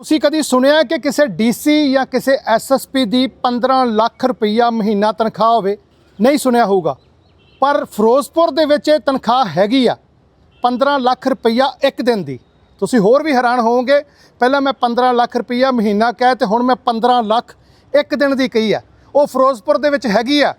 ਤੁਸੀਂ ਕਦੀ ਸੁਣਿਆ ਕਿ ਕਿਸੇ ਡੀਸੀ ਜਾਂ ਕਿਸੇ ਐਸਐਸਪੀ ਦੀ 15 ਲੱਖ ਰੁਪਈਆ ਮਹੀਨਾ ਤਨਖਾਹ ਹੋਵੇ? ਨਹੀਂ ਸੁਣਿਆ ਹੋਊਗਾ। ਪਰ ਫਿਰੋਜ਼ਪੁਰ ਦੇ ਵਿੱਚ ਇਹ ਤਨਖਾਹ ਹੈਗੀ ਆ 15 ਲੱਖ ਰੁਪਈਆ ਇੱਕ ਦਿਨ ਦੀ। ਤੁਸੀਂ ਹੋਰ ਵੀ ਹੈਰਾਨ ਹੋਵੋਗੇ, ਪਹਿਲਾਂ ਮੈਂ 15 ਲੱਖ ਰੁਪਈਆ ਮਹੀਨਾ ਕਹਿ ਤੇ ਹੁਣ ਮੈਂ 15 ਲੱਖ ਇੱਕ ਦਿਨ ਦੀ ਕਹੀ ਆ। ਉਹ ਫਿਰੋਜ਼ਪੁਰ ਦੇ ਵਿੱਚ ਹੈਗੀ ਆ,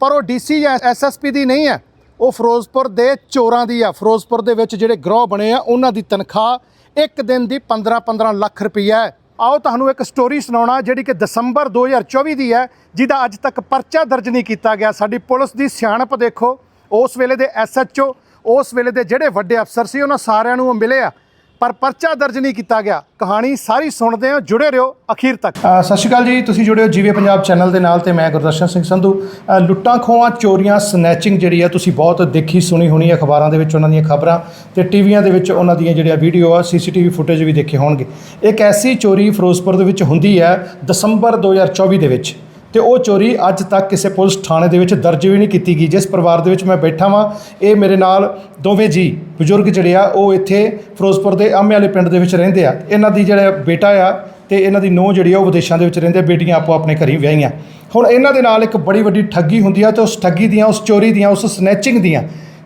ਪਰ ਉਹ ਡੀਸੀ ਜਾਂ ਐਸਐਸਪੀ ਦੀ ਨਹੀਂ ਹੈ ਉਹ ਫਿਰੋਜ਼ਪੁਰ ਦੇ ਚੋਰਾਂ ਦੀ ਆ। ਫਿਰੋਜ਼ਪੁਰ ਦੇ ਵਿੱਚ ਜਿਹੜੇ ਗਰੋਹ ਬਣੇ ਆ, ਉਹਨਾਂ ਦੀ ਤਨਖਾਹ ਇੱਕ ਦਿਨ ਦੀ 15-15 ਲੱਖ ਰੁਪਈਆ ਆਓ ਤੁਹਾਨੂੰ ਇੱਕ ਸਟੋਰੀ ਸੁਣਾਉਣਾ, ਜਿਹੜੀ ਕਿ ਦਸੰਬਰ 2024 ਦੀ ਹੈ, ਜਿਹਦਾ ਅੱਜ ਤੱਕ ਪਰਚਾ ਦਰਜ ਨਹੀਂ ਕੀਤਾ ਗਿਆ। ਸਾਡੀ ਪੁਲਿਸ ਦੀ ਸਿਆਣਪ ਦੇਖੋ। ਉਸ ਵੇਲੇ ਦੇ ਐਸਐਚਓ ਉਸ ਵੇਲੇ ਦੇ ਜਿਹੜੇ ਵੱਡੇ ਅਫਸਰ ਸੀ, ਉਹਨਾਂ ਸਾਰਿਆਂ ਨੂੰ ਉਹ ਮਿਲੇ ਆ। ਪਰ ਪਰਚਾ ਦਰਜ ਨਹੀਂ ਕੀਤਾ ਗਿਆ। ਕਹਾਣੀ ਸਾਰੀ ਸੁਣਦੇ ਹੋ, ਜੁੜੇ ਰਹੋ ਅਖੀਰ ਤੱਕ। ਸਤਿ ਸ਼੍ਰੀ ਅਕਾਲ ਜੀ, ਤੁਸੀਂ ਜੁੜੇ ਹੋ ਜੀਵੇ ਪੰਜਾਬ ਚੈਨਲ ਦੇ ਨਾਲ ਤੇ ਮੈਂ ਗੁਰਦਰਸ਼ਨ ਸਿੰਘ ਸੰਧੂ। ਲੁੱਟਾਂ ਖੋਹਾਂ, ਚੋਰੀਆਂ ਸਨੈਚਿੰਗ ਜਿਹੜੀ ਆ, ਤੁਸੀਂ ਬਹੁਤ ਦੇਖੀ ਸੁਣੀ ਹੋਣੀ ਹੈ ਅਖਬਾਰਾਂ ਦੇ ਵਿੱਚ ਉਹਨਾਂ ਦੀਆਂ ਖਬਰਾਂ ਤੇ ਟੀਵੀਆਂ ਦੇ ਵਿੱਚ ਉਹਨਾਂ ਦੀਆਂ ਜਿਹੜੀਆਂ ਵੀਡੀਓ ਆ, ਸੀਸੀਟੀਵੀ ਫੁਟੇਜ ਵੀ ਦੇਖੇ ਹੋਣਗੇ। ਇੱਕ ਐਸੀ ਚੋਰੀ ਫਿਰੋਜ਼ਪੁਰ ਦੇ ਵਿੱਚ ਹੁੰਦੀ ਹੈ ਦਸੰਬਰ 2024 ਦੇ ਵਿੱਚ। ਤੇ ਉਹ ਚੋਰੀ ਅੱਜ ਤੱਕ ਕਿਸੇ ਪੁਲਿਸ ਥਾਣੇ ਦੇ ਵਿੱਚ ਦਰਜ ਵੀ ਨਹੀਂ ਕੀਤੀ ਗਈ। ਜਿਸ ਪਰਿਵਾਰ ਦੇ ਵਿੱਚ ਮੈਂ ਬੈਠਾ ਵਾਂ, ਇਹ ਮੇਰੇ ਨਾਲ ਦੋਵੇਂ ਜੀ ਬਜ਼ੁਰਗ ਜਿਹੜੇ ਆ, ਉਹ ਇੱਥੇ ਫਿਰੋਜ਼ਪੁਰ ਦੇ ਆਮੇ ਵਾਲੇ ਪਿੰਡ ਦੇ ਵਿੱਚ ਰਹਿੰਦੇ ਆ। ਇਹਨਾਂ ਦੀ ਜਿਹੜਾ ਬੇਟਾ ਆ ਤੇ ਇਹਨਾਂ ਦੀ ਨੂੰਹ ਜਿਹੜੀ ਆ, ਉਹ ਵਿਦੇਸ਼ਾਂ ਦੇ ਵਿੱਚ ਰਹਿੰਦੇ ਆ। ਬੇਟੀਆਂ ਆਪੋ ਆਪਣੇ ਘਰੀ ਵਿਆਹੀਆਂ। ਹੁਣ ਇਹਨਾਂ ਦੇ ਨਾਲ ਇੱਕ ਬੜੀ ਵੱਡੀ ਠੱਗੀ ਹੁੰਦੀ ਆ ਤੇ ਉਸ ਠੱਗੀ ਦੀਆਂ, ਉਸ ਚੋਰੀ ਦੀਆਂ, ਉਸ ਸਨੈਚਿੰਗ ਦੀਆਂ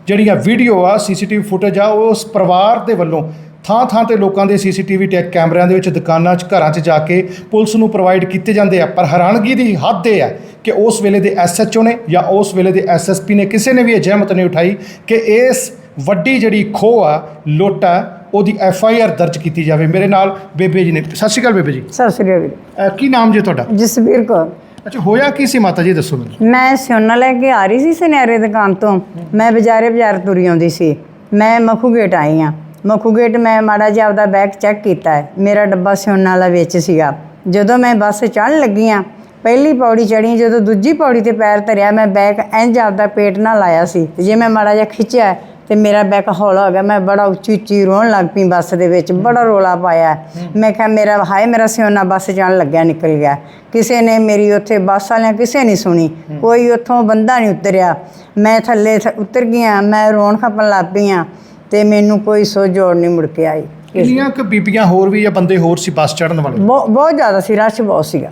ਜਿਹੜੀਆਂ ਵੀਡੀਓ ਆ ਸੀਸੀਟੀਵੀ ਫੁਟੇਜ ਆ, ਉਹ ਉਸ ਪਰਿਵਾਰ ਦੇ ਵੱਲੋਂ ਥਾਂ ਥਾਂ ਤੇ ਲੋਕਾਂ ਦੇ ਸੀਸੀਟੀਵੀ ਟੈਕ ਕੈਮਰਿਆਂ ਦੇ ਵਿੱਚ ਦੁਕਾਨਾਂ 'ਚ ਘਰਾਂ 'ਚ ਜਾ ਕੇ ਪੁਲਿਸ ਨੂੰ ਪ੍ਰੋਵਾਈਡ ਕੀਤੇ ਜਾਂਦੇ ਆ। ਪਰ ਹੈਰਾਨਗੀ ਦੀ ਹੱਦ ਇਹ ਹੈ ਕਿ ਉਸ ਵੇਲੇ ਦੇ ਐਸਐਚਓ ਨੇ ਜਾਂ ਉਸ ਵੇਲੇ ਦੇ ਐਸਐਸਪੀ ਨੇ ਕਿਸੇ ਨੇ ਵੀ ਇਹ ਜ਼ਹਿਮਤ ਨਹੀਂ ਉਠਾਈ ਕਿ ਇਸ ਵੱਡੀ ਜਿਹੜੀ ਖੋਹ ਆ ਲੁੱਟ ਉਹਦੀ ਐਫ ਆਈ ਆਰ ਦਰਜ ਕੀਤੀ ਜਾਵੇ। ਮੇਰੇ ਨਾਲ ਬੇਬੇ ਜੀ ਨੇ। ਸਤਿ ਸ਼੍ਰੀ ਅਕਾਲ ਬੇਬੇ ਜੀ। ਸਤਿ ਸ੍ਰੀ ਅਕਾਲ ਅਹ ਕੀ ਨਾਮ ਜੀ ਤੁਹਾਡਾ? ਜਸਵੀਰ ਕੌਰ। ਅੱਛਾ ਹੋਇਆ ਕੀ ਸੀ ਮਾਤਾ ਜੀ? ਦੱਸੋ ਮੈਨੂੰ। ਮੈਂ ਸਿਉਨਾ ਲੈ ਕੇ ਆ ਰਹੀ ਸੀ ਸੁਨਿਆਰੇ ਦੁਕਾਨ ਤੋਂ। ਮੈਂ ਬਾਜ਼ਾਰੇ ਬਾਜ਼ਾਰ ਤੁਰੀ ਆਉਂਦੀ ਸੀ। ਮੈਂ ਮਖੂ ਗੇਟ ਆਈ ਆ। ਮਖੂਗੇਟ ਮੈਂ ਮਾੜਾ ਜਿਹਾ ਆਪਦਾ ਬੈਗ ਚੈੱਕ ਕੀਤਾ ਹੈ। ਮੇਰਾ ਡੱਬਾ ਸਿਉਨਾ ਵਾਲਾ ਵਿੱਚ ਸੀਗਾ। ਜਦੋਂ ਮੈਂ ਬੱਸ ਚੜ੍ਹਨ ਲੱਗੀ ਆ ਪਹਿਲੀ ਪੌੜੀ ਚੜੀ ਜਦੋਂ ਦੂਜੀ ਪੌੜੀ ਤੇ ਪੈਰ ਧਰਿਆ, ਮੈਂ ਬੈਗ ਇੰਜ ਆਪਦਾ ਪੇਟ ਨਾਲ ਲਾਇਆ ਸੀ। ਜੇ ਮੈਂ ਮਾੜਾ ਜਿਹਾ ਖਿੱਚਿਆ ਤੇ ਮੇਰਾ ਬੈਕ ਹੌਲਾ ਹੋ ਗਿਆ। ਮੈਂ ਬੜਾ ਉੱਚੀ ਉੱਚੀ ਰੋਣ ਲੱਗ ਪਈ ਬੱਸ ਦੇ ਵਿੱਚ। ਬੜਾ ਰੋਲਾ ਪਾਇਆ। ਮੈਂ ਕਿਹਾ, ਮੇਰਾ ਹਾਏ, ਮੇਰਾ ਸਿਉਨਾ ਬੱਸ ਜਾਣ ਲੱਗਿਆ, ਨਿਕਲ ਗਿਆ। ਕਿਸੇ ਨੇ ਮੇਰੀ ਉੱਥੇ ਬੱਸ ਵਾਲਿਆਂ ਕਿਸੇ ਨਹੀਂ ਸੁਣੀ। ਕੋਈ ਉੱਥੋਂ ਬੰਦਾ ਨਹੀਂ ਉਤਰਿਆ। ਮੈਂ ਥੱਲੇ ਥ- ਉਤਰ ਗਿਆ ਮੈਂ ਰੋਣ ਖਪਣ ਲੱਗ ਪਈ ਆ ਤੇ ਮੈਨੂੰ ਕੋਈ ਸੋਝੋੜ ਨਹੀਂ ਮੁੜ ਕੇ ਆਈ। ਕਿੰਨੀਆਂ ਕੁ ਬੀਬੀਆਂ ਹੋਰ ਵੀ ਜਾਂ ਬੰਦੇ ਹੋਰ ਸੀ ਬੱਸ ਚੜਨ ਵਾਲੇ? ਬਹੁਤ ਬਹੁਤ ਜ਼ਿਆਦਾ ਸੀ ਰਸ਼ ਬਹੁਤ ਸੀਗਾ।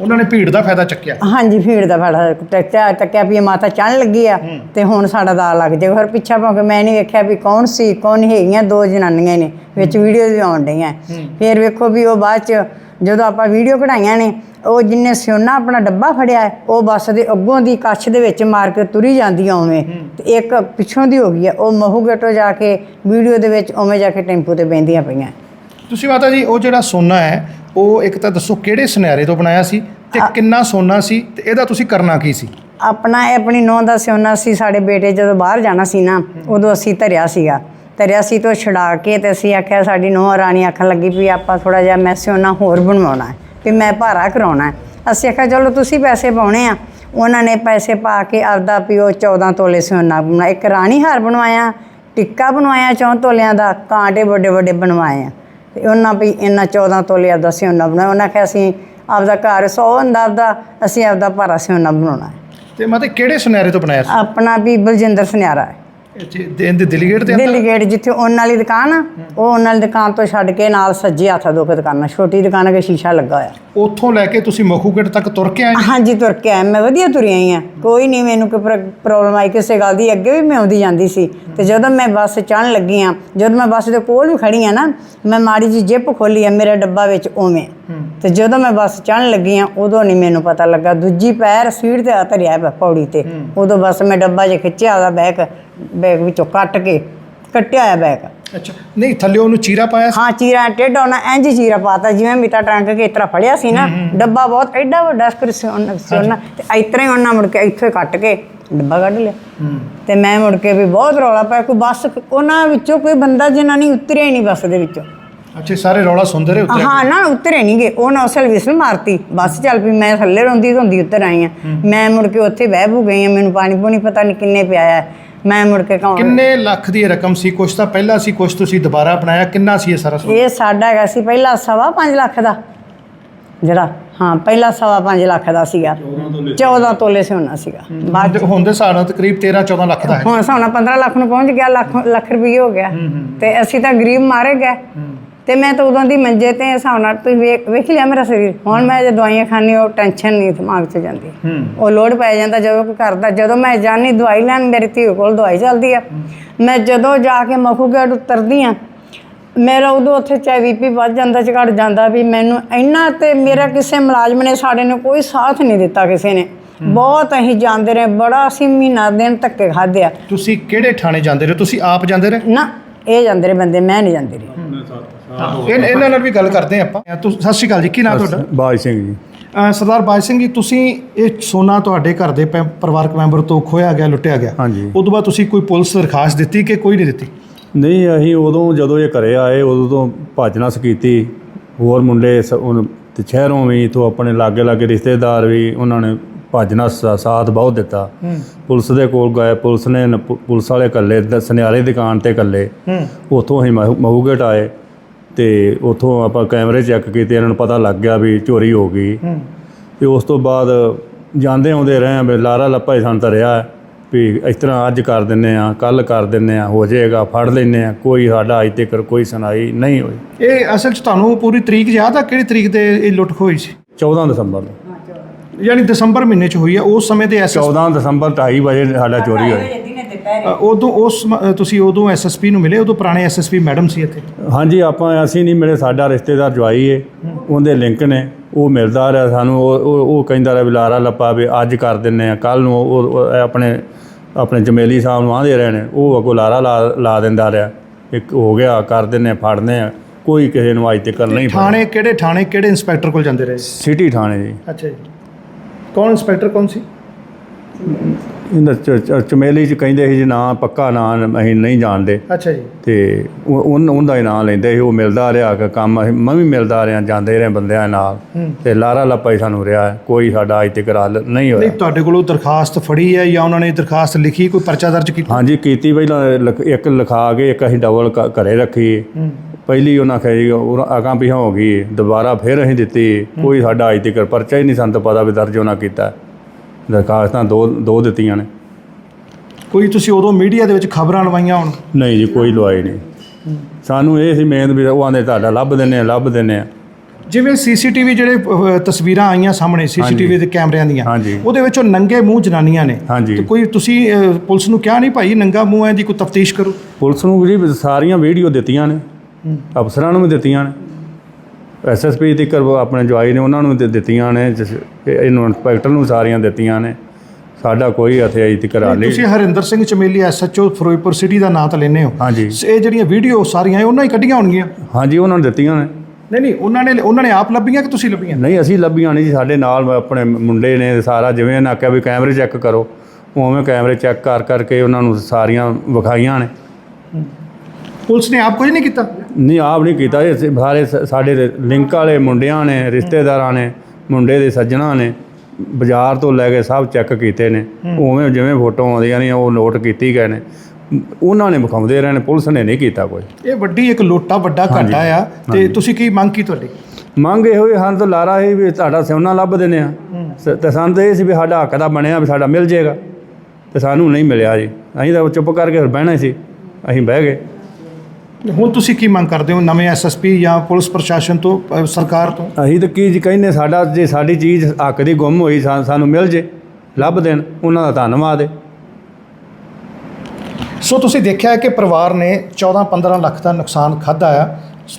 ਉਹਨਾਂ ਨੇ ਭੀੜ ਦਾ ਫਾਇਦਾ ਚੱਕਿਆ? ਹਾਂਜੀ ਭੀੜ ਦਾ ਫੜਾ ਟੱਕਿਆ ਟੱਕਿਆ ਵੀ ਇਹ ਮਾਤਾ ਚੜ੍ਹਨ ਲੱਗੀ ਆ ਤੇ ਹੁਣ ਸਾਡਾ ਦਾ ਲੱਗ ਜਾਏ ਫਿਰ ਪਿੱਛਾ ਭੌਂ ਕੇ ਮੈਂ ਨਹੀਂ ਵੇਖਿਆ ਵੀ ਕੌਣ ਸੀ ਕੌਣ ਨਹੀਂ ਹੈਗੀਆਂ ਦੋ ਜਨਾਨੀਆਂ ਨੇ ਵਿੱਚ ਵੀਡੀਓ ਵੀ ਆਉਣ ਡਈਆਂ। ਫਿਰ ਵੇਖੋ ਵੀ ਉਹ ਬਾਅਦ ਚ ਜਦੋਂ ਆਪਾਂ ਵੀਡੀਓ ਕਢਾਈਆਂ ਨੇ ਉਹ ਜਿੰਨੇ ਸਿਉਨਾ ਆਪਣਾ ਡੱਬਾ ਫੜਿਆ ਹੈ, ਉਹ ਬੱਸ ਦੇ ਅੱਗੋਂ ਦੀ ਕੱਛ ਦੇ ਵਿੱਚ ਮਾਰ ਕੇ ਤੁਰੀ ਜਾਂਦੀ ਆ ਉਵੇਂ ਤੇ ਇੱਕ ਪਿੱਛੋਂ ਦੀ ਹੋ ਗਈ ਆ ਉਹ ਮਹੂ ਗੇਟੋ ਜਾ ਕੇ ਵੀਡੀਓ ਦੇ ਵਿੱਚ ਉਵੇਂ ਜਾ ਕੇ ਟੈਂਪੂ ਤੇ ਬੈੰਦੀਆਂ ਪਈਆਂ। ਤੁਸੀਂ ਮਾਤਾ ਜੀ ਉਹ ਜਿਹੜਾ ਸੋਨਾ ਹੈ ਉਹ ਇੱਕ ਤਾਂ ਦੱਸੋ ਕਿਹੜੇ ਸੁਨਿਆਰੇ ਤੋਂ ਬਣਾਇਆ ਸੀ ਤੇ ਕਿੰਨਾ ਸੋਨਾ ਸੀ ਤੇ ਇਹਦਾ ਤੁਸੀਂ ਕਰਨਾ ਕੀ ਸੀ? ਆਪਣਾ ਇਹ ਆਪਣੀ ਨੌਂ ਦਾ ਸਿਉਨਾ ਸੀ ਸਾਡੇ ਬੇਟੇ ਜਦੋਂ ਬਾਹਰ ਜਾਣਾ ਸੀ ਨਾ ਉਦੋਂ ਅਸੀਂ ਧਰਿਆ ਸੀਗਾ। ਧਰਿਆ ਸੀ ਤੋਂ ਛਡਾ ਕੇ ਤੇ ਅਸੀਂ ਆਖਿਆ ਸਾਡੀ ਨੌਂ ਰਾਣੀ ਆਖਣ ਲੱਗੀ ਵੀ ਆਪਾਂ ਥੋੜਾ ਜਿਹਾ ਮੈਂ ਸਿਉਨਾ ਹੋਰ ਬਣਵਾਉਣਾ ਹੈ ਵੀ ਮੈਂ ਭਾਰਾ ਕਰਾਉਣਾ ਹੈ। ਅਸੀਂ ਆਖਿਆ ਚਲੋ ਤੁਸੀਂ ਪੈਸੇ ਪਾਉਣੇ ਆ। ਉਹਨਾਂ ਨੇ ਪੈਸੇ ਪਾ ਕੇ ਆਪਦਾ ਉਹ 14 ਤੋਲੇ ਸਿਉਨਾ ਬਣਾ ਇੱਕ ਰਾਣੀ ਹਾਰ ਬਣਵਾਇਆ ਟਿੱਕਾ ਬਣਵਾਇਆ ਚੌਂ ਤੋਲਿਆਂ ਦਾ ਕਾਂਟੇ ਵੱਡੇ ਵੱਡੇ ਬਣਵਾਏ ਆ। ਤੇ ਉਹਨਾਂ ਵੀ ਇਹਨਾਂ 14 ਤੋਲੇ ਆਪਦਾ ਸਿਉਨਾ ਬਣਾਇਆ ਉਹਨਾਂ ਆਖਿਆ ਅਸੀਂ ਆਪਦਾ ਘਰ ਸੌ ਹੁੰਦਾ ਆਪਦਾ ਅਸੀਂ ਆਪਦਾ ਭਾਰਾ ਸਿਉਨਾ ਬਣਾਉਣਾ ਤੇ ਮਾਤੇ ਕਿਹੜੇ ਸੁਨਿਆਰੇ ਤੋਂ ਬਣਾਇਆ ਸੀ? ਆਪਣਾ ਵੀ ਬਲਜਿੰਦਰ ਸੁਨਿਆਰਾ ਹੈ। ਇੱਥੇ ਦੇ ਇਹਦੇ ਦਿੱਲੀ ਗੇਟ ਦੇ ਅੰਦਰ ਦਿੱਲੀ ਗੇਟ ਜਿੱਥੇ ਉਹਨਾਂ ਵਾਲੀ ਦੁਕਾਨ ਆ ਉਹ ਉਹਨਾਂ ਵਾਲੀ ਦੁਕਾਨ ਤੋਂ ਛੱਡ ਕੇ ਨਾਲ ਸੱਜੇ ਹੱਥ ਦੋ ਕੁ ਦੁਕਾਨਾਂ ਛੋਟੀ ਦੁਕਾਨ ਅਗੇ ਸ਼ੀਸ਼ਾ ਲੱਗਾ ਹੋਇਆ। ਉੱਥੋਂ ਲੈ ਕੇ ਤੁਸੀਂ ਮਖੂਗੇਟ ਤੱਕ ਤੁਰ ਕੇ ਆਏ? ਹਾਂਜੀ ਤੁਰ ਕੇ ਆਇਆ ਮੈਂ ਵਧੀਆ ਤੁਰੀ ਆਈ ਆ। ਕੋਈ ਨਹੀਂ ਮੈਨੂੰ ਕੋਈ ਪ੍ਰੋਬਲਮ ਆਈ ਕਿਸੇ ਗੱਲ ਦੀ ਅੱਗੇ ਵੀ ਮੈਂ ਆਉਂਦੀ ਜਾਂਦੀ ਸੀ। ਤੇ ਜਦੋਂ ਮੈਂ ਬੱਸ ਚੜ੍ਹਨ ਲੱਗੀ ਆ ਜਦੋਂ ਮੈਂ ਬੱਸ ਦੇ ਕੋਲ ਵੀ ਖੜੀ ਆ ਨਾ ਮੈਂ ਮਾੜੀ ਜੀ ਜਿੱਪ ਖੋਲੀ ਆ ਮੇਰੇ ਡੱਬਾ ਵਿੱਚ ਉਵੇਂ। ਤੇ ਜਦੋਂ ਮੈਂ ਬੱਸ ਚੜ੍ਹਨ ਲੱਗੀ ਆ ਉਦੋਂ ਨਹੀਂ ਮੈਨੂੰ ਪਤਾ ਲੱਗਾ। ਦੂਜੀ ਪੈਰ ਸੀਟ ਤੇ ਧਰਿਆ ਪਿਆ ਪੌੜੀ ਤੇ। ਉਦੋਂ ਬਸ ਮੈਂ ਡੱਬਾ ਜੇ ਖਿੱਚਿਆ ਉਹਦਾ ਬੈਗ ਬੈਗ ਵਿੱਚੋਂ ਕੱਟ ਕੇ ਕੱਟਿਆ ਆ ਬੈਗ। ਅੱਛਾ ਨਹੀਂ ਥੱਲੇ ਉਹਨੂੰ ਚੀਰਾ ਪਾਇਆ ਹਾਂ ਚੀਰਾ ਟੇਢਾ ਨਾ ਇੰਜ ਚੀਰਾ ਪਾਤਾ ਜਿਵੇਂ ਮਿੱਟਾ ਟਾਂਕ ਕੇ ਇਤਰਾ ਫੜਿਆ ਸੀ ਨਾ ਡੱਬਾ ਬਹੁਤ ਐਡਾ ਵੱਡਾ ਸਕ੍ਰਿਸ਼ਨ ਸੋਨਾ ਤੇ ਇਤਰਾ ਹੀ ਉਹਨਾਂ ਮੁੜ ਕੇ ਇੱਥੇ ਕੱਟ ਕੇ ਡੱਬਾ ਕੱਢ ਲਿਆ। ਤੇ ਮੈਂ ਮੁੜ ਕੇ ਵੀ ਬਹੁਤ ਰੌਲਾ ਪਾਇਆ ਕੋਈ ਬੱਸ ਉਹਨਾਂ ਵਿੱਚੋਂ ਕੋਈ ਬੰਦਾ ਜਿਨ੍ਹਾਂ ਨਹੀਂ ਉਤਰਿਆ ਹੀ ਨਹੀਂ ਬੱਸ ਦੇ ਵਿੱਚੋਂ। ਅੱਛਾ ਸਾਰੇ ਰੌਲਾ ਸੁਣਦੇ ਰਹੇ ਉੱਤੇ ਹਾਂ ਨਾ ਉਤਰੇ ਨਹੀਂ ਗਏ। ਉਹ ਨਾ ਉਸਲ ਵਿਸਲ ਮਾਰਤੀ। ਬੱਸ ਚੱਲ ਪਈ ਮੈਂ ਥੱਲੇ ਰੋਂਦੀ ਰੋਂਦੀ ਉੱਤਰ ਆਈ ਆ ਮੈਂ ਮੁੜ ਕੇ ਉੱਥੇ ਬਹਿ ਬੂ ਗਈ ਆ ਮੈਨੂੰ ਪਾਣੀ ਪੂਣੀ ਪਤਾ ਨਹੀਂ ਕਿੰਨੇ ਪਿਆਇਆ। ਮੈਂ ਮੁੜ ਕੇ ਕਹਾਂ ਕਿੰਨੇ ਲੱਖ ਦੀ ਇਹ ਰਕਮ ਸੀ? ਕੁਛ ਤਾਂ ਪਹਿਲਾਂ ਸੀ ਕੁਛ ਤੁਸੀਂ ਦੁਬਾਰਾ ਬਣਾਇਆ ਕਿੰਨਾ ਸੀ ਇਹ ਸਾਰਾ ਸੋਨਾ ਇਹ ਸਾਡਾ ਹੈਗਾ ਸੀ ਪਹਿਲਾ ਸਵਾ 5 ਲੱਖ ਦਾ। ਜਿਹੜਾ ਹਾਂ ਪਹਿਲਾ ਸਵਾ 5 ਲੱਖ ਦਾ ਸੀਗਾ। 14 ਤੋਲੇ ਸੋਨਾ ਸੀਗਾ। ਬਾਅਦ ਹੁਣ- ਹੁਣ ਦੇ ਹਿਸਾਬ ਨਾਲ ਤਕਰੀਬ 13 14 ਲੱਖ ਦਾ ਹੈ। ਹੁਣ ਸੋਨਾ 15 ਲੱਖ ਨੂੰ ਪਹੁੰਚ ਗਿਆ ਲੱਖ ਲੱਖ ਰੁਪਏ ਹੋ ਗਿਆ। ਤੇ ਅਸੀਂ ਤਾਂ ਗਰੀਬ ਮਾਰੇ ਗਏ। ਤੇ ਮੈਂ ਤਾਂ ਉਦੋਂ ਦੀ ਮੰਜੇ ਤੇ ਹਿਸਾਬ ਨਾਲ ਤੁਸੀਂ ਵੇਖ ਵੇਖ ਲਿਆ ਮੇਰਾ ਸਰੀਰ। ਹੁਣ ਮੈਂ ਜੇ ਦਵਾਈਆਂ ਖਾਣੀ ਉਹ ਟੈਨਸ਼ਨ ਨਹੀਂ ਦਿਮਾਗ 'ਚ ਜਾਂਦੀ। ਉਹ ਲੋਡ ਪੈ ਜਾਂਦਾ ਜਦੋਂ ਕੋਈ ਕਰਦਾ। ਜਦੋਂ ਮੈਂ ਜਾਣੀ ਦਵਾਈ ਲੈਣ ਮੇਰੀ ਧੀ ਕੋਲ ਦਵਾਈ ਚੱਲਦੀ ਆ। ਮੈਂ ਜਦੋਂ ਜਾ ਕੇ ਮਖੂਗੇਟ ਉਤਰਦੀ ਆ ਮੇਰਾ ਉਦੋਂ ਉੱਥੇ ਚਾਹੇ ਬੀਪੀ ਵੱਧ ਜਾਂਦਾ ਚ ਘਟ ਜਾਂਦਾ ਵੀ ਮੈਨੂੰ ਇੰਨਾ ਤੇ ਮੇਰਾ ਕਿਸੇ ਮੁਲਾਜ਼ਮ ਨੇ ਸਾਡੇ ਨੇ ਕੋਈ ਸਾਥ ਨਹੀਂ ਦਿੱਤਾ ਕਿਸੇ ਨੇ। ਬਹੁਤ ਅਸੀਂ ਜਾਂਦੇ ਰਹੇ ਬੜਾ ਅਸੀਂ ਮਹੀਨਾ ਦਿਨ ਧੱਕੇ ਖਾਦੇ ਆ। ਤੁਸੀਂ ਕਿਹੜੇ ਥਾਣੇ ਜਾਂਦੇ ਰਹੇ? ਤੁਸੀਂ ਆਪ ਜਾਂਦੇ ਰਹੇ? ਨਾ ਇਹ ਜਾਂਦੇ ਰਹੇ ਬੰਦੇ ਮੈਂ ਨਹੀਂ ਜਾਂਦੀ ਰਹੀ। ਇਹ- ਇਹਨਾਂ ਨਾਲ ਵੀ ਗੱਲ ਕਰਦੇ ਹਾਂ ਆਪਾਂ। ਤੁਸੀਂ ਸਤਿ ਸ਼੍ਰੀ ਅਕਾਲ ਜੀ ਕੀ ਨਾਮ ਤੁਹਾਡਾ? ਬਾਜ ਸਿੰਘ ਜੀ। ਅ, ਸਰਦਾਰ ਬਾਜ ਸਿੰਘ ਜੀ ਤੁਸੀਂ ਇਹ ਸੋਨਾ ਤੁਹਾਡੇ ਘਰ ਦੇ ਪੈ- ਪਰਿਵਾਰਕ ਮੈਂਬਰ ਤੋਂ ਖੋਇਆ ਗਿਆ ਲੁੱਟਿਆ ਗਿਆ। ਹਾਂਜੀ। ਉਸ ਤੋਂ ਬਾਅਦ ਤੁਸੀਂ ਕੋਈ ਪੁਲਿਸ ਦਰਖਾਸਤ ਦਿੱਤੀ ਕਿ ਕੋਈ ਨਹੀਂ ਦਿੱਤੀ? ਨਹੀਂ ਅਸੀਂ ਉਦੋਂ ਜਦੋਂ ਇਹ ਘਰੇ ਆਏ ਉਦੋਂ ਤੋਂ ਭੱਜ ਨੱਸ ਕੀਤੀ। ਹੋਰ ਮੁੰਡੇ ਸ- ਉਨ- ਤੇ ਸ਼ਹਿਰੋਂ ਵੀ ਤੋਂ ਆਪਣੇ ਲਾਗੇ ਲਾਗੇ ਰਿਸ਼ਤੇਦਾਰ ਵੀ ਉਹਨਾਂ ਨੇ ਭੱਜ ਨੱਸ ਦਾ ਸਾਥ ਬਹੁਤ ਦਿੱਤਾ। ਪੁਲਿਸ ਦੇ ਕੋਲ ਗਏ। ਪੁਲਿਸ ਨੇ ਨ- ਪੁ- ਪੁਲਿਸ ਵਾਲੇ ਕੱਲੇ ਸੁਨਿਆਰੇ ਦੁਕਾਨ ਤੇ ਕੱਲੇ ਹੂੰ। ਉੱਥੋਂ ਅਸੀਂ ਮਹੂ- ਮਹੂਗੇਟ ਆਏ। ਤੇ ਉੱਥੋਂ ਆਪਾਂ ਕੈਮਰੇ ਚੈੱਕ ਕੀਤੇ ਇਹਨਾਂ ਨੂੰ ਪਤਾ ਲੱਗ ਗਿਆ ਵੀ ਚੋਰੀ ਹੋ ਗਈ। ਤੇ ਉਸ ਤੋਂ ਬਾਅਦ ਜਾਂਦੇ ਆਉਂਦੇ ਰਹੇ ਆ ਵੀ ਲਾਰਾ ਲੱਪਾ ਹੀ ਸਾਨੂੰ ਤਾਂ ਰਿਹਾ ਵੀ ਇਸ ਤਰ੍ਹਾਂ ਅੱਜ ਕਰ ਦਿੰਨੇ ਆ ਕੱਲ ਕਰ ਦਿੰਨੇ ਆ ਹੋ ਜਾਏਗਾ ਫੜ ਲੈਨੇ ਆ ਕੋਈ ਸਾਡਾ ਅੱਜ ਤੱਕ ਕੋਈ ਸੁਣਾਈ ਨਹੀਂ ਹੋਈ। ਇਹ ਅਸਲ 'ਚ ਤੁਹਾਨੂੰ ਪੂਰੀ ਤਰੀਕ ਯਾਦ ਆ? ਕਿਹੜੀ ਤਰੀਕ ਤੇ ਇਹ ਲੁੱਟ ਹੋਈ ਸੀ? 14 ਦਸੰਬਰ ਨੂੰ। ਯਾਨੀ ਦਸੰਬਰ ਮਹੀਨੇ 'ਚ ਹੋਈ ਆ ਉਸ ਸਮੇਂ ਤੇ ਐਸ 14 ਦਸੰਬਰ 2:30 ਵਜੇ ਸਾਡਾ ਚੋਰੀ ਹੋਈ ਉਦੋਂ ਉਸ ਮ- ਤੁਸੀਂ ਉਦੋਂ ਐਸਐਸਪੀ ਨੂੰ ਮਿਲੇ? ਉਦੋਂ ਪੁਰਾਣੇ ਐਸਐਸਪੀ ਮੈਡਮ ਸੀ ਇੱਥੇ? ਹਾਂਜੀ ਆਪਾਂ ਅਸੀਂ ਨਹੀਂ ਮਿਲੇ। ਸਾਡਾ ਰਿਸ਼ਤੇਦਾਰ ਜਵਾਈ ਏ। ਉਹਦੇ ਲਿੰਕ ਨੇ। ਉਹ ਮਿਲਦਾ ਰਿਹਾ ਸਾਨੂੰ। ਉਹ ਉਹ- ਉਹ ਕਹਿੰਦਾ ਰਿਹਾ ਵੀ ਲਾਰਾ ਲੱਪਾ ਵੀ ਅੱਜ ਕਰ ਦਿੰਨੇ ਆ। ਕੱਲ ਨੂੰ ਉਹ ਉਹ ਆਪਣੇ ਆਪਣੇ ਜਮੇਲੀ ਸਾਹਿਬ ਨੂੰ ਆਂਦੇ ਰਹੇ ਨੇ। ਉਹ ਅੱਗੋਂ ਲਾਰਾ ਲਾ ਲਾ ਦਿੰਦਾ ਰਿਹਾ। ਇੱਕ ਹੋ ਗਿਆ ਕਰ ਦਿੰਨੇ ਫੜਨੇ ਆ। ਕੋਈ ਕਿਸੇ ਨੂੰ ਅੱਜ ਤੱਕ ਨਹੀਂ ਫੜਿਆ ਥਾਣੇ ਕਿਹੜੇ ਥਾਣੇ ਕਿਹੜੇ ਇੰਸਪੈਕਟਰ ਕੋਲ ਜਾਂਦੇ ਰਹੇ? ਸਿਟੀ ਥਾਣੇ ਜੀ। ਅੱਛਾ ਜੀ। ਕੌਣ ਇੰਸਪੈਕਟਰ ਕੌਣ ਸੀ? ਇਹਨਾਂ ਚਮੇਲੀ ਚ ਕਹਿੰਦੇ ਸੀ ਜੀ ਨਾਂ ਪੱਕਾ ਨਾਂ ਅਸੀਂ ਨਹੀਂ ਜਾਣਦੇ। ਅੱਛਾ ਜੀ। ਤੇ ਉਹ ਉਹਦਾ ਹੀ ਨਾਂ ਲੈਂਦੇ ਸੀ ਉਹ ਮਿਲਦਾ ਰਿਹਾ ਕਿ ਕੰਮ ਅਸੀਂ ਮੈਂ ਵੀ ਮਿਲਦਾ ਰਿਹਾ ਜਾਂਦੇ ਰਹੇ ਬੰਦਿਆਂ ਨਾਲ। ਤੇ ਲਾਰਾ ਲੱਪਾ ਹੀ ਸਾਨੂੰ ਰਿਹਾ। ਕੋਈ ਸਾਡਾ ਅੱਜ ਤੱਕ ਹੱਲ ਨਹੀਂ ਨਹੀਂ ਹੋਇਆ। ਤੁਹਾਡੇ ਕੋਲੋਂ ਦਰਖਾਸਤ ਫੜੀ ਹੈ ਜਾਂ ਉਹਨਾਂ ਨੇ ਦਰਖਾਸਤ ਲਿਖੀ ਕੋਈ ਪਰਚਾ ਦਰਜ ਕੀਤਾ? ਹਾਂਜੀ ਕੀਤੀ ਪਹਿਲਾਂ ਇੱਕ ਲਿਖਾ ਕੇ ਇੱਕ ਅਸੀਂ ਡਬਲ ਘਰੇ ਰੱਖੀ। ਪਹਿਲੀ ਉਹਨਾਂ ਕਹੇ ਅਗਾਂ ਪਿਛਾਂ ਹੋ ਗਈ ਦੁਬਾਰਾ ਫਿਰ ਅਸੀਂ ਦਿੱਤੀ। ਕੋਈ ਸਾਡਾ ਅੱਜ ਤੱਕ ਪਰਚਾ ਹੀ ਨਹੀਂ ਸਾਨੂੰ ਤਾਂ ਪਤਾ ਵੀ ਦਰਜ ਉਹਨਾਂ ਕੀਤਾ। ਦਰਖਾਸਤਾਂ ਦੋ ਦੋ ਦਿੱਤੀਆਂ ਨੇ। ਕੋਈ ਤੁਸੀਂ ਉਦੋਂ ਮੀਡੀਆ ਦੇ ਵਿੱਚ ਖਬਰਾਂ ਲਵਾਈਆਂ ਹੋਣ? ਨਹੀਂ ਜੀ ਕੋਈ ਲਵਾਈ ਨਹੀਂ। ਸਾਨੂੰ ਇਹ ਸੀ ਮਿਹਨਤ ਵੀ ਉਹ ਆਂਦੇ ਤੁਹਾਡਾ ਲੱਭ ਦਿੰਨੇ ਆ ਲੱਭ ਦਿੰਨੇ ਆ। ਜਿਵੇਂ ਸੀਸੀਟੀਵੀ ਜਿਹੜੇ ਅਹ, ਤਸਵੀਰਾਂ ਆਈਆਂ ਸਾਹਮਣੇ ਸੀਸੀਟੀਵੀ ਦੇ ਕੈਮਰਿਆਂ ਦੀਆਂ ਹਾਂਜੀ। ਉਹਦੇ ਵਿੱਚ ਉਹ ਨੰਗੇ ਮੂੰਹ ਜਨਾਨੀਆਂ ਨੇ। ਹਾਂਜੀ। ਤੇ ਕੋਈ ਤੁਸੀਂ ਅਹ, ਪੁਲਿਸ ਨੂੰ ਕਿਹਾ ਨਹੀਂ ਭਾਈ ਨੰਗਾ ਮੂੰਹ ਹੈ ਦੀ ਕੋਈ ਤਫਤੀਸ਼ ਕਰੋ? ਪੁਲਿਸ ਨੂੰ ਜੀ ਸਾਰੀਆਂ ਵੀਡੀਓ ਦਿੱਤੀਆਂ ਨੇ। ਅਫਸਰਾਂ ਨੂੰ ਵੀ ਦਿੱਤੀਆਂ ਨੇ। ਐਸਐਸਪੀ ਦੀ ਕਰ ਆਪਣੇ ਜਵਾਈ ਨੇ ਉਹਨਾਂ ਨੂੰ ਦੇ ਦਿੱਤੀਆਂ ਨੇ ਜਿਸ- ਇਹ- ਇਹਨੂੰ ਇੰਸਪੈਕਟਰ ਨੂੰ ਸਾਰੀਆਂ ਦਿੱਤੀਆਂ ਨੇ। ਸਾਡਾ ਕੋਈ ਹਥੇ ਅਜੇ ਤੱਕ ਹਾਲੇ ਤੁਸੀਂ ਹਰਿੰਦਰ ਸਿੰਘ ਚਮੇਲੀ ਐਸਐਚਓ ਫਿਰੋਜ਼ਪੁਰ ਸਿਟੀ ਦਾ ਨਾਂ ਤਾਂ ਲੈਨੇ ਹੋ। ਹਾਂਜੀ। ਇਹ ਜਿਹੜੀਆਂ ਵੀਡੀਓ ਸਾਰੀਆਂ ਇਹ ਉਹਨਾਂ ਹੀ ਕੱਢੀਆਂ ਹੋਣਗੀਆਂ? ਹਾਂਜੀ ਉਹਨਾਂ ਨੂੰ ਦਿੱਤੀਆਂ ਨੇ। ਨਹੀਂ ਨਹੀਂ ਉਹਨਾਂ ਨੇ ਉਹਨਾਂ ਨੇ ਆਪ ਲੱਭੀਆਂ ਕਿ ਤੁਸੀਂ ਲੱਭੀਆਂ? ਨਹੀਂ ਅਸੀਂ ਲੱਭੀਆਂ ਨਹੀਂ ਜੀ ਸਾਡੇ ਨਾਲ ਆਪਣੇ ਮੁੰਡੇ ਨੇ ਸਾਰਾ ਜਿਵੇਂ ਇਹਨਾਂ ਆਖਿਆ ਵੀ ਕੈਮਰੇ ਚੈੱਕ ਕਰੋ। ਉਵੇਂ ਕੈਮਰੇ ਚੈੱਕ ਕਰ ਕਰਕੇ ਉਹਨਾਂ ਨੂੰ ਸਾਰੀਆਂ ਵਿਖਾਈਆਂ ਨੇ। ਪੁਲਿਸ ਨੇ ਆਪ ਕੁਝ ਨਹੀਂ ਕੀਤਾ? ਨਹੀਂ ਆਪ ਨਹੀਂ ਕੀਤਾ ਇਹ ਸਾਰੇ ਸ- ਸਾਡੇ ਦੇ ਲਿੰਕ ਵਾਲੇ ਮੁੰਡਿਆਂ ਨੇ ਰਿਸ਼ਤੇਦਾਰਾਂ ਨੇ ਮੁੰਡੇ ਦੇ ਸੱਜਣਾ ਨੇ ਬਾਜ਼ਾਰ ਤੋਂ ਲੈ ਕੇ ਸਭ ਚੈੱਕ ਕੀਤੇ ਨੇ। ਉਵੇਂ ਜਿਵੇਂ ਫੋਟੋ ਆਉਂਦੀਆਂ ਨੇ ਉਹ ਨੋਟ ਕੀਤੀ ਗਏ ਨੇ। ਉਹਨਾਂ ਨੇ ਵਿਖਾਉਂਦੇ ਰਹੇ ਨੇ ਪੁਲਿਸ ਨੇ ਨਹੀਂ ਕੀਤਾ ਕੋਈ ਇਹ ਵੱਡੀ ਇੱਕ ਲੋਟਾ ਵੱਡਾ ਘਾਟਾ ਆ ਤੇ ਤੁਸੀਂ ਕੀ ਮੰਗ ਕੀ ਤੁਹਾਡੀ? ਮੰਗ ਇਹੋ ਹੀ ਹਨ ਤਾਂ ਲਾਰਾ ਇਹ ਵੀ ਤੁਹਾਡਾ ਸੋਨਾ ਲੱਭ ਦਿੰਦੇ ਆ। ਸ- ਤੇ ਸਾਨੂੰ ਤਾਂ ਇਹ ਸੀ ਵੀ ਸਾਡਾ ਹੱਕ ਦਾ ਬਣਿਆ ਵੀ ਸਾਡਾ ਮਿਲ ਜਾਏਗਾ ਤੇ ਸਾਨੂੰ ਨਹੀਂ ਮਿਲਿਆ ਜੀ। ਅਸੀਂ ਤਾਂ ਚੁੱਪ ਕਰਕੇ ਫਿਰ ਬਹਿਣਾ ਸੀ। ਅਸੀਂ ਬਹਿ ਗਏ। ਹੁਣ ਤੁਸੀਂ ਕੀ ਮੰਗ ਕਰਦੇ ਹੋ ਨਵੇਂ ਐਸਐਸਪੀ ਜਾਂ ਪੁਲਿਸ ਪ੍ਰਸ਼ਾਸਨ ਤੋਂ ਅਹ, ਸਰਕਾਰ ਤੋਂ? ਅਸੀਂ ਤਾਂ ਕੀ ਜੀ ਕਹਿੰਦੇ ਸਾਡਾ ਜੇ ਸਾਡੀ ਚੀਜ਼ ਹੱਕ ਦੀ ਗੁੰਮ ਹੋਈ ਸਾ- ਸਾਨੂੰ ਮਿਲ ਜੇ ਲੱਭ ਦੇਣ ਉਹਨਾਂ ਦਾ ਧੰਨਵਾਦ ਹੈ ਸੋ ਤੁਸੀਂ ਦੇਖਿਆ ਕਿ ਪਰਿਵਾਰ ਨੇ 14-15 ਲੱਖ ਦਾ ਨੁਕਸਾਨ ਖਾਦਾ ਆ।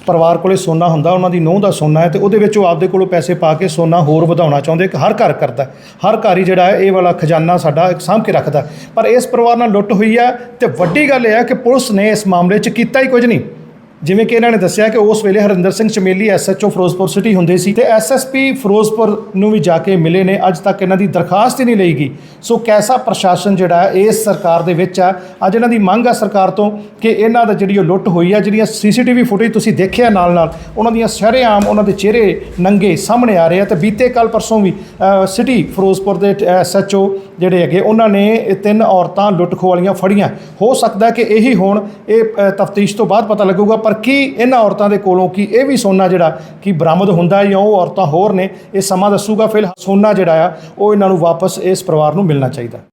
ਪਰਿਵਾਰ ਕੋਲੇ ਸੋਨਾ ਹੁੰਦਾ, ਉਹਨਾਂ ਦੀ ਨੂੰਹ ਦਾ ਸੋਨਾ ਹੈ ਤੇ ਉਹਦੇ ਵਿੱਚ ਉਹ ਆਪਦੇ ਕੋਲੋਂ ਪੈਸੇ ਪਾ ਕੇ ਸੋਨਾ ਹੋਰ ਵਧਾਉਣਾ ਚਾਹੁੰਦੇ ਕਿ ਹਰ ਘਰ ਕਰਦਾ ਹਰ ਘਰ ਹੀ ਜਿਹੜਾ ਹੈ, ਇਹ ਵਾਲਾ ਖਜ਼ਾਨਾ ਸਾਡਾ ਸਾਂਭ ਕੇ ਰੱਖਦਾ ਪਰ ਇਸ ਪਰਿਵਾਰ ਨਾਲ ਲੁੱਟ ਹੋਈ ਹੈ ਤੇ ਵੱਡੀ ਗੱਲ ਇਹ ਹੈ ਕਿ ਪੁਲਿਸ ਨੇ ਇਸ ਮਾਮਲੇ 'ਚ ਕੀਤਾ ਹੀ ਕੁਝ ਨਹੀਂ। ਜਿਵੇਂ ਕਿ ਇਹਨਾਂ ਨੇ ਦੱਸਿਆ ਕਿ ਉਸ ਵੇਲੇ ਹਰਿੰਦਰ ਸਿੰਘ ਚਮੇਲੀ ਐਸਐਚਓ ਫਿਰੋਜ਼ਪੁਰ ਸਿਟੀ ਹੁੰਦੇ ਸੀ ਤੇ ਐਸਐਸਪੀ ਫਿਰੋਜ਼ਪੁਰ ਨੂੰ ਵੀ ਜਾ ਕੇ ਮਿਲੇ ਨੇ। ਅੱਜ ਤੱਕ ਇਹਨਾਂ ਦੀ ਦਰਖਾਸਤ ਹੀ ਨਹੀਂ ਲਈ ਗਈ। ਸੋ ਕੈਸਾ ਪ੍ਰਸ਼ਾਸਨ ਜਿਹੜਾ ਹੈ, ਇਸ ਸਰਕਾਰ ਦੇ ਵਿੱਚ ਆ ਅੱਜ ਇਹਨਾਂ ਦੀ ਮੰਗ ਆ ਸਰਕਾਰ ਤੋਂ ਕਿ ਇਹਨਾਂ ਦਾ ਜਿਹੜੀ ਉਹ ਲੁੱਟ ਹੋਈ ਆ ਜਿਹੜੀਆਂ ਸੀਸੀਟੀਵੀ ਫੁਟੇਜ ਤੁਸੀਂ ਦੇਖਿਆ ਨਾਲ ਨਾਲ ਉਹਨਾਂ ਦੀਆਂ ਸ਼ਰੇਆਮ ਉਹਨਾਂ ਦੇ ਚਿਹਰੇ ਨੰਗੇ ਸਾਹਮਣੇ ਆ ਰਹੇ ਆ ਤੇ ਬੀਤੇ ਕੱਲ ਪਰਸੋਂ ਵੀ ਸਿਟੀ ਫਿਰੋਜ਼ਪੁਰ ਦੇ ਐਸਐਚਓ ਜਿਹੜੇ ਹੈਗੇ, ਉਹਨਾਂ ਨੇ ਤਿੰਨ ਔਰਤਾਂ ਲੁੱਟ ਖੋਹ ਵਾਲੀਆਂ ਫੜੀਆਂ। ਹੋ ਸਕਦਾ ਕਿ ਇਹੀ ਹੋਣ, ਇਹ ਤਫਤੀਸ਼ ਤੋਂ ਬਾਅਦ ਪਤਾ ਲੱਗੂਗਾ ਪਰ ਕੀ ਇਹਨਾਂ ਔਰਤਾਂ ਦੇ ਕੋਲੋਂ ਕੀ ਇਹ ਵੀ ਸੋਨਾ ਜਿਹੜਾ ਕਿ ਬਰਾਮਦ ਹੁੰਦਾ ਹੈ ਜਾਂ ਉਹ ਔਰਤਾਂ ਹੋਰ ਨੇ, ਇਹ ਸਮਾਂ ਦੱਸੂਗਾ। ਫਿਲਹਾਲ ਸੋਨਾ ਜਿਹੜਾ ਆ, ਉਹ ਇਹਨਾਂ ਨੂੰ ਵਾਪਸ ਇਸ ਪਰਿਵਾਰ ਨੂੰ ਮਿਲਣਾ ਚਾਹੀਦਾ।